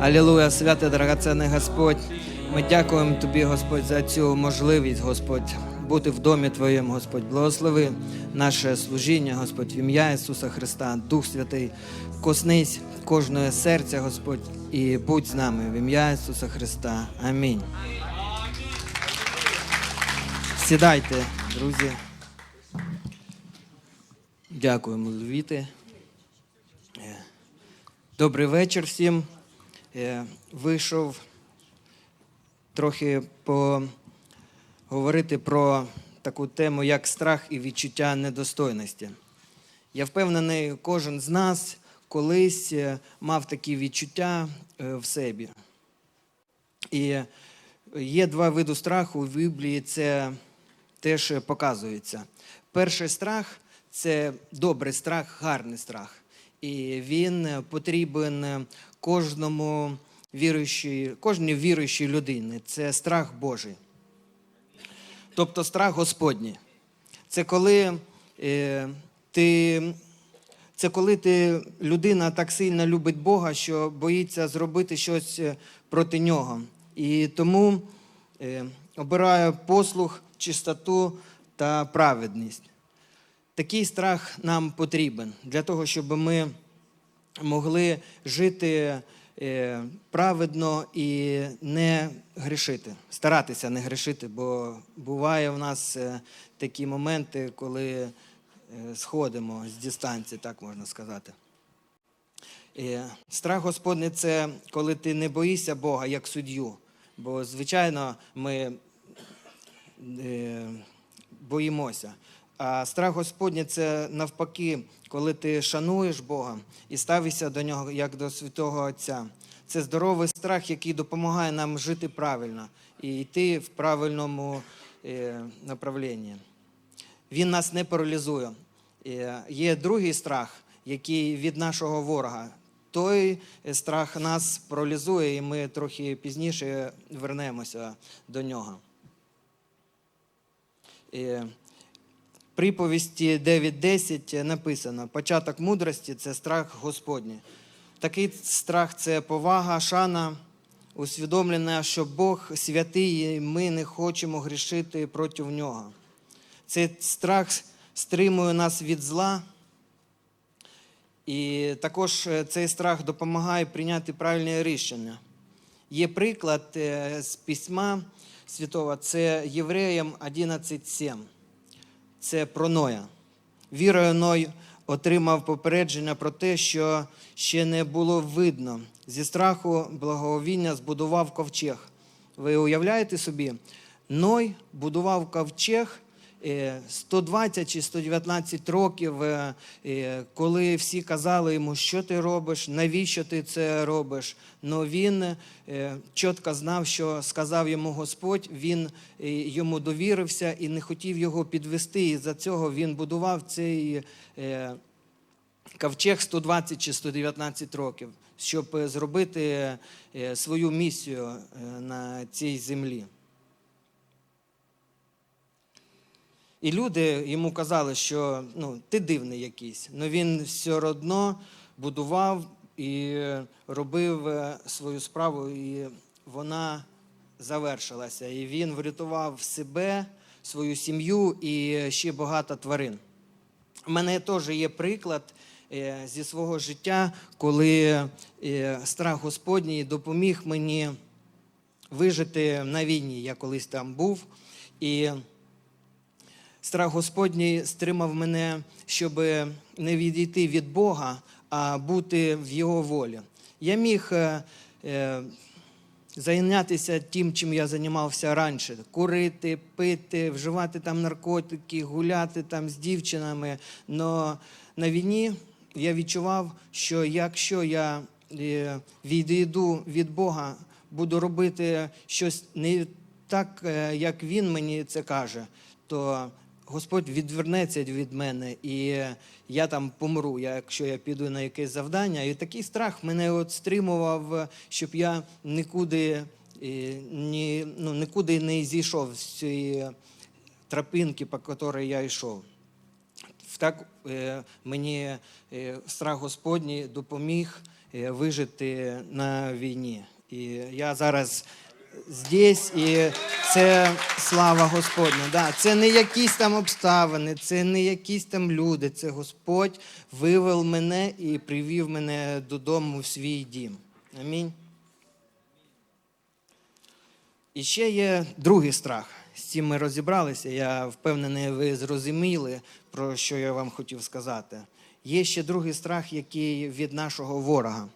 Алілуя, святий драгоценний Господь. Ми дякуємо Тобі, Господь, за цю можливість, Господь, бути в домі Твоєму, Господь. Благослови наше служіння, Господь, в ім'я Ісуса Христа, Дух Святий, коснись кожного серця, Господь, і будь з нами в ім'я Ісуса Христа. Амінь. Сідайте, друзі. Дякуємо, Левіти. Е, Добрий вечір всім. Е, Вийшов трохи поговорити про таку тему, як страх і відчуття недостойності. Я впевнений, кожен з нас колись е, мав такі відчуття е, в собі. І є два види страху в Біблії, це теж показується. Перший страх це добрий страх, гарний страх. І він потрібен кожному віруючій, кожній віруючій людині. Це страх Божий. Тобто страх Господній. Це коли е, ти. Це коли ти людина так сильно любить Бога, що боїться зробити щось е, проти нього. І тому е, обирає послух, чистоту та праведність. Такий страх нам потрібен для того, щоб ми могли жити е, праведно і не грішити, старатися не грішити, бо буває в нас е, такі моменти, коли е, сходимо з дистанції, так можна сказати. Страх Господний це коли ти не боїшся Бога як суддю. Бо, звичайно, ми боїмося. А страх Господній це навпаки, коли ти шануєш Бога і ставишся до нього як до святого Отця. Це здоровий страх, який допомагає нам жити правильно і йти в правильному е, направлінні. Він нас не паралізує. Е, Є другий страх, який від нашого ворога. Той страх нас паралізує, і ми трохи пізніше вернемося до нього. Приповісті 9.10 написано: початок мудрості це страх Господній. Такий страх це повага, шана, усвідомлення, що Бог святий, і ми не хочемо грішити проти нього. Цей страх стримує нас від зла. І також е, цей страх допомагає прийняти правильне рішення. Є приклад е, з письма святого, це Євреям 11.7. Це про Ноя. Вірою Ной отримав попередження про те, що ще не було видно. Зі страху благовіння збудував ковчег. Ви уявляєте собі, Ной будував ковчег 120 чи 119 років, е, е, коли всі казали йому, що ти робиш, навіщо ти це робиш. Но він е, чітко знав, що сказав йому Господь, він е, йому довірився і не хотів його підвести. І за цього він будував цей е, ковчег 120 чи 119 років, щоб е, зробити е, свою місію е, на цій землі. І люди йому казали, що ну, ти дивний якийсь. але він все одно будував і робив е, свою справу, і вона завершилася. І він врятував себе, свою сім'ю і ще багато тварин. У мене теж є приклад е, зі свого життя, коли е, страх Господній допоміг мені вижити на війні. Я колись там був. І страх Господній стримав мене, щоб не відійти від Бога, а бути в Його волі. Я міг е, е, зайнятися тим, чим я займався раніше: курити, пити, вживати там наркотики, гуляти там з дівчинами. Но на війні я відчував, що якщо я е, відійду від Бога, буду робити щось не так, як Він мені це каже, то Господь відвернеться від мене, і я там помру, якщо я піду на якесь завдання. І такий страх мене от стримував, щоб я нікуди, ні, ну, нікуди не зійшов з цієї тропинки, по якій я йшов. Так е, мені е, страх Господній допоміг е, вижити на війні. І я зараз здесь, і це слава Господня. Да, це не якісь там обставини, це не якісь там люди. Це Господь вивел мене і привів мене додому в свій дім. Амінь. І ще є другий страх. З цим ми розібралися. Я впевнений, ви зрозуміли, про що я вам хотів сказати. Є ще другий страх, який від нашого ворога.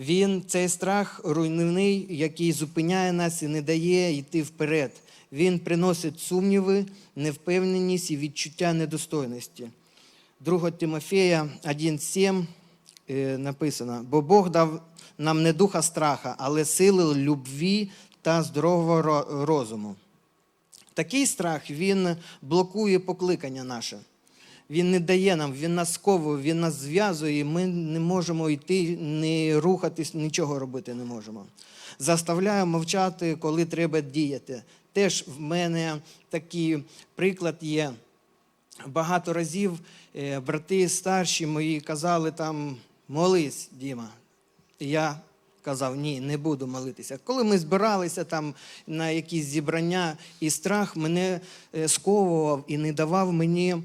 Він цей страх руйнівний, який зупиняє нас і не дає йти вперед. Він приносить сумніви, невпевненість і відчуття недостойності. 2 Тимофея 1,7 е, написано: бо Бог дав нам не духа страха, але сили любві та здорового розуму. Такий страх він блокує покликання наше. Він не дає нам, він нас сковує, він нас зв'язує, ми не можемо йти, не рухатись, нічого робити не можемо. Заставляє мовчати, коли треба діяти. Теж в мене такий приклад є. Багато разів е, брати старші мої казали там молись, Діма. Я казав, ні, не буду молитися. Коли ми збиралися там на якісь зібрання, і страх мене е, сковував і не давав мені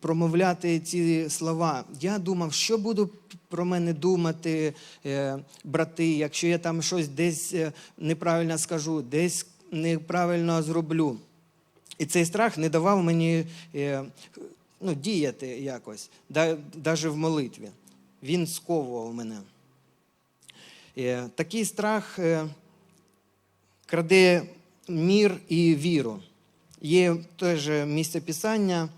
промовляти ці слова. Я думав, що буду про мене думати, е, брати, якщо я там щось десь е, неправильно скажу, десь неправильно зроблю. І цей страх не давав мені е, ну, діяти якось, навіть в молитві. Він сковував мене. Такий страх краде мір і віру. Є теж місце писання,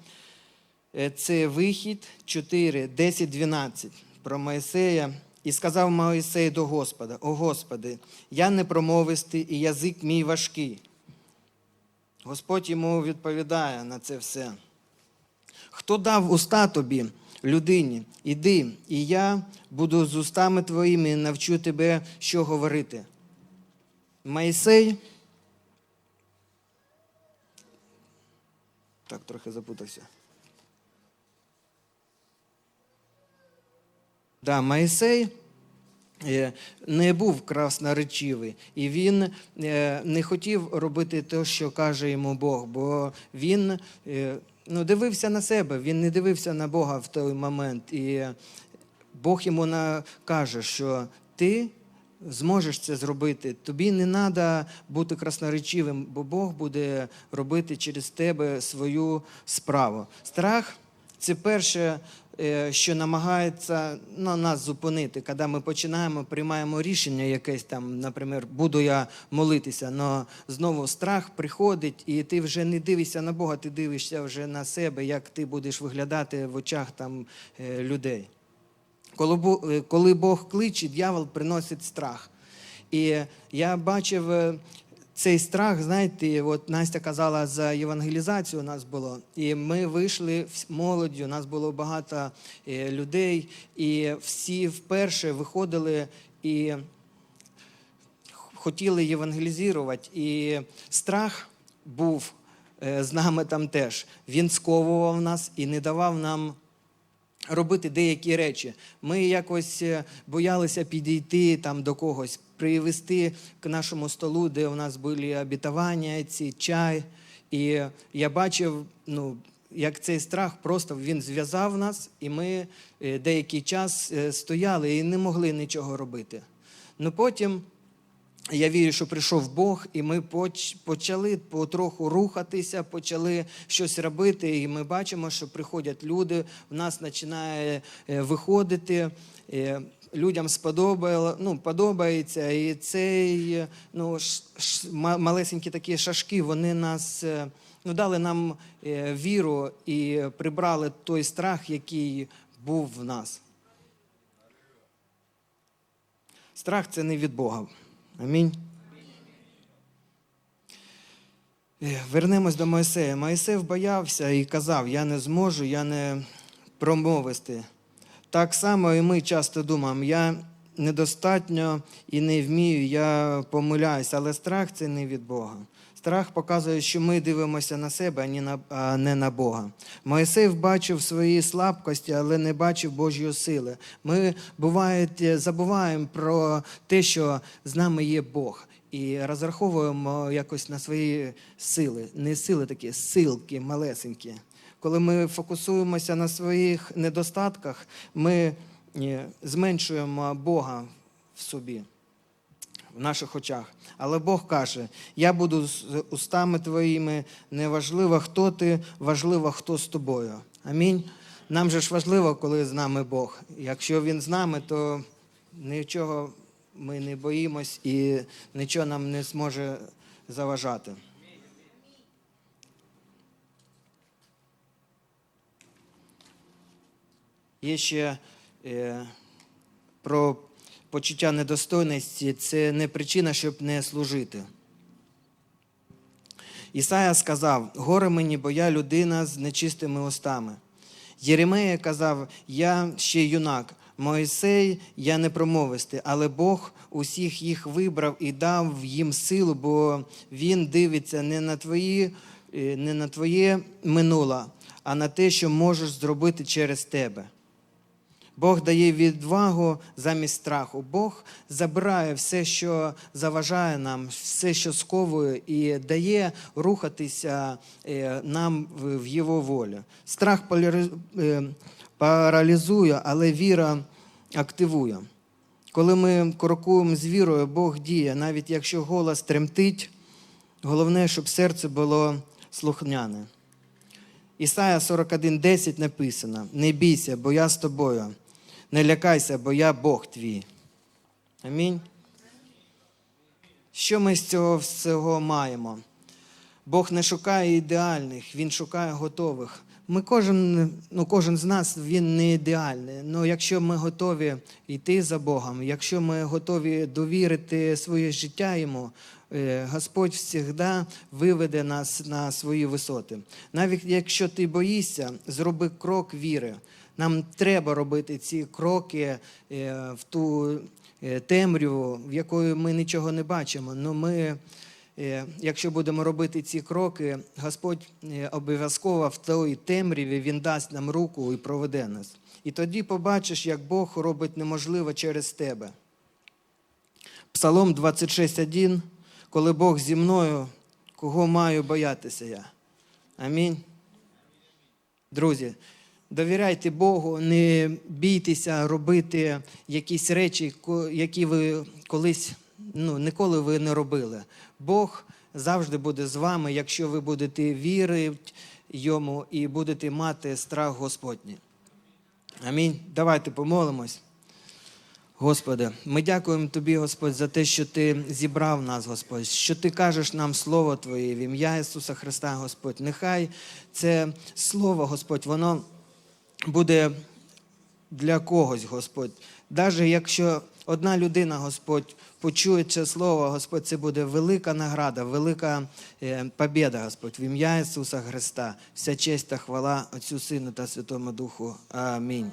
це вихід 4, 10, 12 про Моїсея. І сказав Моїсей до Господа: О Господи, я не промовистий, і язик мій важкий. Господь йому відповідає на це все. Хто дав уста тобі, людині, іди, і я буду з устами твоїми навчу тебе, що говорити. Майсей. Так, трохи запутався. Да, Моїсей е, не був красноречивий, і він е, не хотів робити те, що каже йому Бог, бо він е, ну, дивився на себе, він не дивився на Бога в той момент. І Бог йому каже, що ти зможеш це зробити. Тобі не треба бути красноречивим, бо Бог буде робити через тебе свою справу. Страх це перше, е, що намагається ну, нас зупинити, коли ми починаємо, приймаємо рішення якесь там, наприклад, буду я молитися, але знову страх приходить, і ти вже не дивишся на Бога, ти дивишся вже на себе, як ти будеш виглядати в очах там е, людей. Е, коли Бог кличе, дьявол приносить страх. І я бачив цей страх, знаєте, от Настя казала за євангелізацію у нас було. І ми вийшли молоддю, у нас було багато е, людей, і всі вперше виходили і хотіли євангелізувати. І страх був е, з нами там теж. Він сковував нас і не давав нам робити деякі речі. Ми якось е, боялися підійти там до когось, привезти к нашому столу, де у нас були обітування, ці чай. І я бачив, ну, як цей страх просто він зв'язав нас, і ми е, деякий час е, стояли і не могли нічого робити. Ну потім я вірю, що прийшов Бог, і ми почали потроху рухатися, почали щось робити. І ми бачимо, що приходять люди, в нас починає е, виходити. Людям сподобало, ну, подобається. І цей ну, ш, ш, малесенькі такі шашки, вони нас е, ну, дали нам е, віру і прибрали той страх, який був в нас. Страх це не від Бога. Амінь. Е, Вернемось до Моїсея. Моїсей боявся і казав: Я не зможу, я не промовисти. Так само і ми часто думаємо, я недостатньо і не вмію, я помиляюсь, але страх це не від Бога. Страх показує, що ми дивимося на себе, а не на, Бога. Моїсей бачив свої слабкості, але не бачив Божої сили. Ми буває, забуваємо про те, що з нами є Бог, і розраховуємо якось на свої сили. Не сили такі, силки малесенькі. Коли ми фокусуємося на своїх недостатках, ми е, зменшуємо Бога в собі в наших очах. Але Бог каже: я буду з устами твоїми, неважливо, хто ти, важливо, хто з тобою. Амінь. Нам же ж важливо, коли з нами Бог. Якщо Він з нами, то нічого ми не боїмось і нічого нам не зможе заважати. Є ще е, про почуття недостойності це не причина, щоб не служити. Ісая сказав: горе мені, бо я людина з нечистими устами. Єремея казав: Я ще юнак, Моїсей, я не промовисти, але Бог усіх їх вибрав і дав їм силу, бо Він дивиться не на твої, е, не на твоє минуле, а на те, що можеш зробити через тебе. Бог дає відвагу замість страху. Бог забирає все, що заважає нам, все, що сковує, і дає рухатися е, нам в Його волі. Страх е, паралізує, але віра активує. Коли ми крокуємо з вірою, Бог діє, навіть якщо голос тремтить, головне, щоб серце було слухняне. Ісая 41:10 написано: Не бійся, бо я з тобою. Не лякайся, бо я Бог твій. Амінь. Що ми з цього всього маємо? Бог не шукає ідеальних, Він шукає готових. Ми кожен, ну, кожен з нас він не ідеальний. але якщо ми готові йти за Богом, якщо ми готові довірити своє життя йому, е, Господь завжди виведе нас на свої висоти. Навіть якщо ти боїшся, зроби крок віри. Нам треба робити ці кроки е, в ту е, темряву, в якої ми нічого не бачимо. Но ми, е, якщо будемо робити ці кроки, Господь обов'язково в той темряві Він дасть нам руку і проведе нас. І тоді побачиш, як Бог робить неможливе через тебе. Псалом 26.1. Коли Бог зі мною, кого маю боятися я? Амінь. Друзі, довіряйте Богу, не бійтеся робити якісь речі, які ви колись ну, ніколи ви не робили. Бог завжди буде з вами, якщо ви будете вірити йому і будете мати страх Господній. Амінь. Давайте помолимось. Господи, ми дякуємо Тобі, Господь, за те, що Ти зібрав нас, Господь, що Ти кажеш нам Слово Твоє в ім'я Ісуса Христа, Господь. Нехай це Слово, Господь, воно буде для когось, Господь. Навіть якщо одна людина, Господь, почує це слово, Господь, це буде велика награда, велика е, побіда, Господь, в ім'я Ісуса Христа. Вся честь та хвала Отцю Сину та Святому Духу. Амінь.